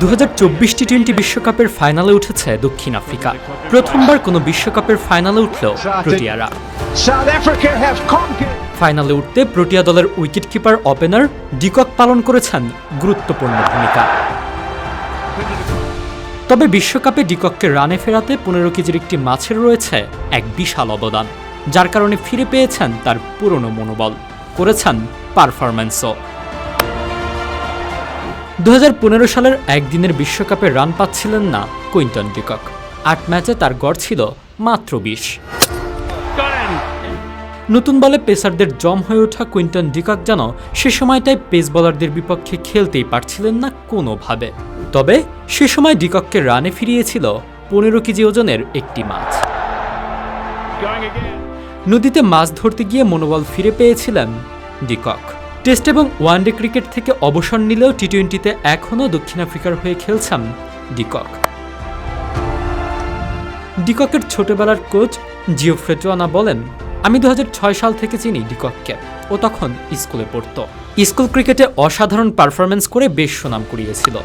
দু হাজার টোয়েন্টি বিশ্বকাপের ফাইনালে উঠেছে দক্ষিণ আফ্রিকা। প্রথমবার কোনো বিশ্বকাপের ফাইনালে উঠল প্রোটিয়ারা। ফাইনালে উঠতে প্রোটিয়া দলের উইকেট কিপার ওপেনার ডিকক পালন করেছেন গুরুত্বপূর্ণ ভূমিকা। তবে বিশ্বকাপে ডিকককে রানে ফেরাতে পনেরো কেজির একটি মাছের রয়েছে এক বিশাল অবদান যার কারণে ফিরে পেয়েছেন তার পুরনো মনোবল করেছেন পারফরম্যান্সও। দু হাজার পনেরো সালের একদিনের বিশ্বকাপে রান পাচ্ছিলেন না কুইন্টন ডিকক আট ম্যাচে তার গড় ছিল মাত্র বিশ। নতুন বলে পেসারদের জম হয়ে ওঠা কুইন্টন ডিকক যেন সে সময়টায় পেস বোলারদের বিপক্ষে খেলতেই পারছিলেন না কোনোভাবে। তবে সে সময় ডিকককে রানে ফিরিয়েছিল পনেরো কেজি ওজনের একটি মাছ। নদীতে মাছ ধরতে গিয়ে মনোবল ফিরে পেয়েছিলেন ডিকক। টেস্ট এবং ওয়ানডে ক্রিকেট থেকে অবসর নিলেও টি টোয়েন্টিতে এখনও দক্ষিণ আফ্রিকার হয়ে খেলছেন ডিকক। ডিককের ছোটবেলার কোচ জিও ফ্রেটোয়ানা বলেন, আমি দু হাজার ছয় সাল থেকে চিনি ডিকককে। ও তখন স্কুলে পড়তো। স্কুল ক্রিকেটে অসাধারণ পারফরমেন্স করে বেশ সুনাম কুড়িয়েছিল।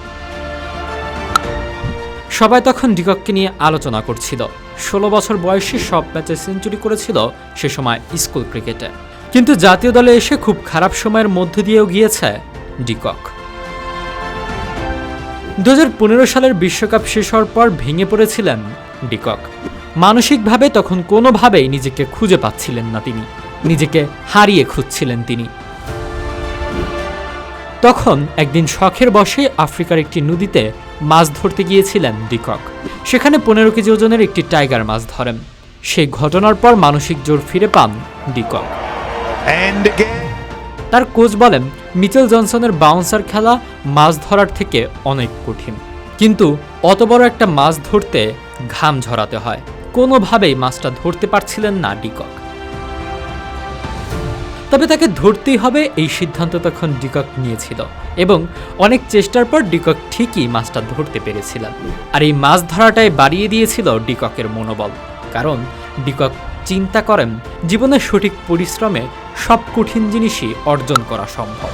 সবাই তখন ডিকককে নিয়ে আলোচনা করছিল। ষোলো বছর বয়সে সব ম্যাচে সেঞ্চুরি করেছিল সে সময় স্কুল ক্রিকেটে। কিন্তু জাতীয় দলে এসে খুব খারাপ সময়ের মধ্য দিয়েও গিয়েছে ডিকক। দু হাজার পনেরো সালের বিশ্বকাপ শেষ হওয়ার পর ভেঙে পড়েছিলেন ডিকক। মানসিকভাবে তখন কোনোভাবেই নিজেকে খুঁজে পাচ্ছিলেন না তিনি। নিজেকে হারিয়ে খুঁজছিলেন তিনি। তখন একদিন শখের বসে আফ্রিকার একটি নদীতে মাছ ধরতে গিয়েছিলেন ডিকক। সেখানে পনেরো কেজি ওজনের একটি টাইগার মাছ ধরেন। সেই ঘটনার পর মানসিক জোর ফিরে পান ডিকক. তার কোচ বলেন, মিচেল জনসনের বাউন্সার খেলা মাছ ধরার থেকে অনেক কঠিন। কিন্তু অত বড় একটা মাছ ধরতে ঘাম ঝরাতে হয়। কোনোভাবেই মাছটা ধরতে পারছিলেন না ডিকক। তবে তাকে ধরতেই হবে এই সিদ্ধান্ত তখন ডিকক নিয়েছিল। এবং অনেক চেষ্টার পর ডিকক ঠিকই মাছটা ধরতে পেরেছিলেন। আর এই মাছ ধরাটাই বাড়িয়ে দিয়েছিল ডিককের মনোবল। কারণ ডিকক চিন্তা করেন, জীবনের সঠিক পরিশ্রমে সব কঠিন জিনিসই অর্জন করা সম্ভব।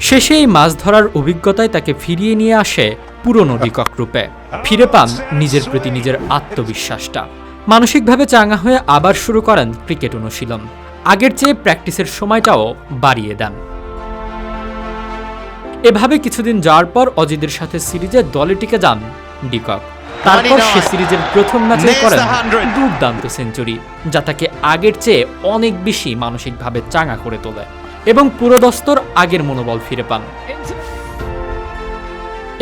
শেষে এই মাছ ধরার অভিজ্ঞতায় তাকে ফিরিয়ে নিয়ে আসে পুরনো ডিকক রূপে। ফিরে পান নিজের প্রতি নিজের আত্মবিশ্বাসটা। মানসিকভাবে চাঙ্গা হয়ে আবার শুরু করেন ক্রিকেট অনুশীলন। আগের চেয়ে প্র্যাকটিসের সময়টাও বাড়িয়ে দেন। এভাবে কিছুদিন যাওয়ার পর অজিদের সাথে সিরিজে দলে টিকে যান ডিকক তারপর সে সিরিজের প্রথম ম্যাচে করেন দুর্দান্ত সেঞ্চুরি যা তাকে আগের চেয়ে অনেক বেশি মানসিকভাবে চাঙ্গা করে তোলে এবং পুরোদস্তর আগের মনোবল ফিরে পান।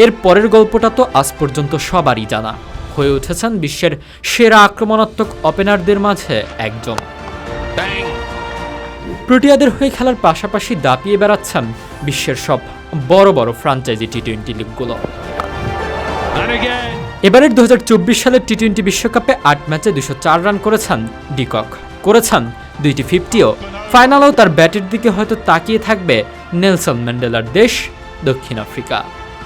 এর পরের গল্পটা তো আজ পর্যন্ত সবারই জানা। হয়ে উঠেছেন বিশ্বের সেরা আক্রমণাত্মক ওপেনারদের মাঝে একজন। প্রোটিয়াদের হয়ে খেলার পাশাপাশি দাপিয়ে বেড়াচ্ছেন বিশ্বের সব বড় বড় ফ্রাঞ্চাইজি টি টোয়েন্টি লিগগুলো. এবারের দুহাজার চব্বিশ সালের টি টোয়েন্টি বিশ্বকাপে আট ম্যাচে দুশো রান করেছেন ডিকক। করেছেন দুইটি ফিফটিও। ফাইনালেও তার ব্যাটের দিকে হয়তো তাকিয়ে থাকবে নেলসন ম্যান্ডেলার দেশ দক্ষিণ আফ্রিকা।